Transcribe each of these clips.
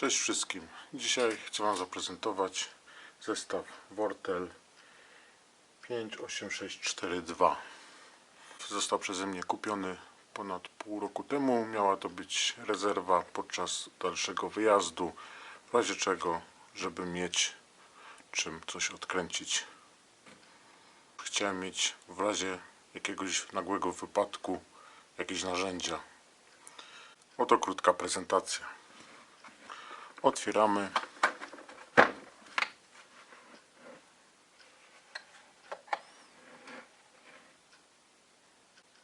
Cześć wszystkim. Dzisiaj chcę Wam zaprezentować zestaw Wortel 58642. Został przeze mnie kupiony ponad pół roku temu. Miała to być rezerwa podczas dalszego wyjazdu, w razie czego, żeby mieć czym coś odkręcić. Chciałem mieć w razie jakiegoś nagłego wypadku jakieś narzędzia. Oto krótka prezentacja. Otwieramy.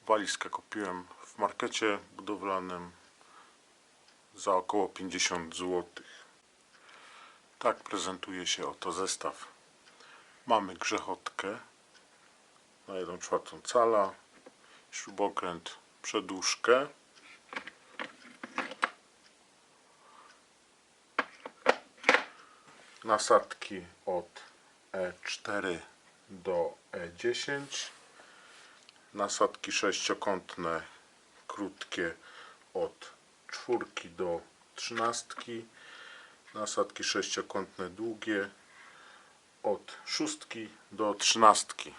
Walizkę kupiłem w markecie budowlanym za około 50 zł. Tak prezentuje się oto zestaw. Mamy grzechotkę na 1 czwartą cala, śrubokręt, przedłużkę nasadki od E4 do E10 nasadki sześciokątne krótkie od czwórki do trzynastki. Nasadki sześciokątne długie od szóstki do trzynastki.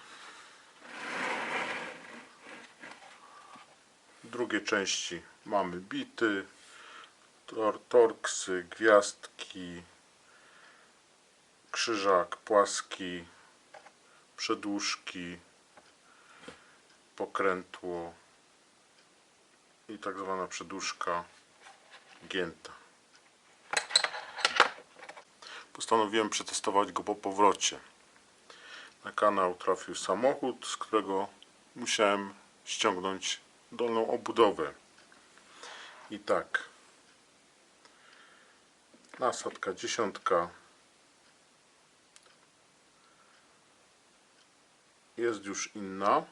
W drugiej części mamy bity tor torksy, gwiazdki krzyżak płaski, przedłużki, pokrętło i tak zwana przedłużka gięta. Postanowiłem przetestować go po powrocie. Na kanał trafił samochód, z którego musiałem ściągnąć dolną obudowę. I tak. Nasadka dziesiątka jest już inna.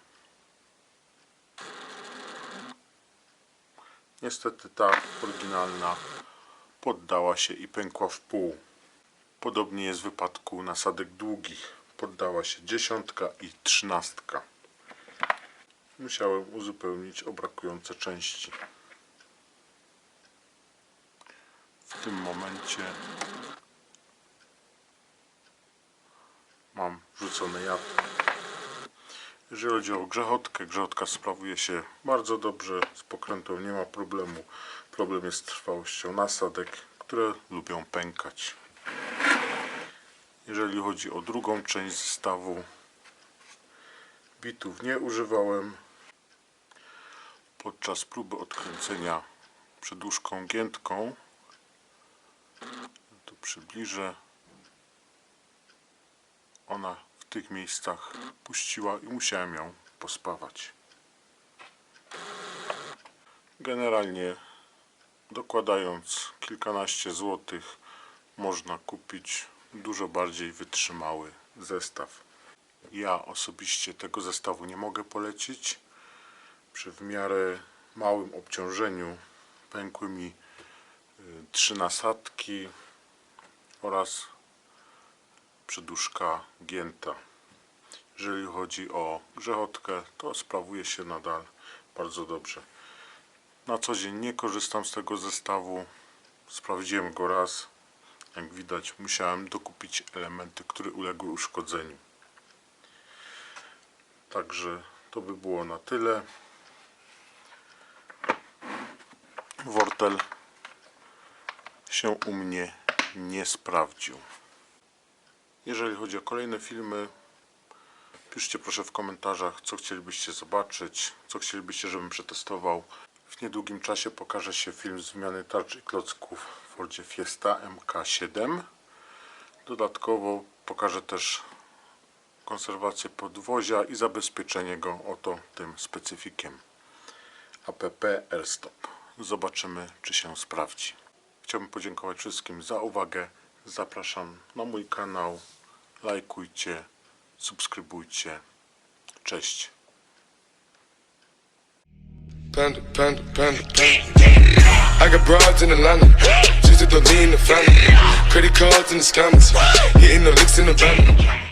Niestety ta oryginalna poddała się i pękła w pół. Podobnie jest w wypadku nasadek długich. Poddała się dziesiątka i trzynastka. Musiałem uzupełnić o brakujące części. W tym momencie mam rzucone jabłko. Jeżeli chodzi o grzechotkę, grzechotka sprawuje się bardzo dobrze, z pokrętą nie ma problemu. Problem jest z trwałością nasadek, które lubią pękać. Jeżeli chodzi o drugą część zestawu, bitów nie używałem. Podczas próby odkręcenia przedłużką giętką, tu przybliżę, ona tych miejscach puściła i musiałem ją pospawać. Generalnie dokładając kilkanaście złotych można kupić dużo bardziej wytrzymały zestaw. Ja osobiście tego zestawu nie mogę polecić. Przy w miarę małym obciążeniu pękły mi y, trzy nasadki oraz przeduszka gięta. Jeżeli chodzi o grzechotkę, to sprawuje się nadal bardzo dobrze. Na co dzień nie korzystam z tego zestawu. Sprawdziłem go raz. Jak widać, musiałem dokupić elementy, które uległy uszkodzeniu. Także to by było na tyle. Wortel się u mnie nie sprawdził. Jeżeli chodzi o kolejne filmy, piszcie proszę w komentarzach, co chcielibyście zobaczyć, co chcielibyście, żebym przetestował. W niedługim czasie pokaże się film z wymiany tarcz i klocków w Fordzie Fiesta MK7. Dodatkowo pokażę też konserwację podwozia i zabezpieczenie go oto tym specyfikiem APP Airstop. Zobaczymy, czy się sprawdzi. Chciałbym podziękować wszystkim za uwagę. Zapraszam na mój kanał. Lajkujcie, subskrybujcie. Cześć. Panda, panda, panda, panda. I got broads in Atlanta, to in the family. Credit cards in the scammers, hitting the licks in the van.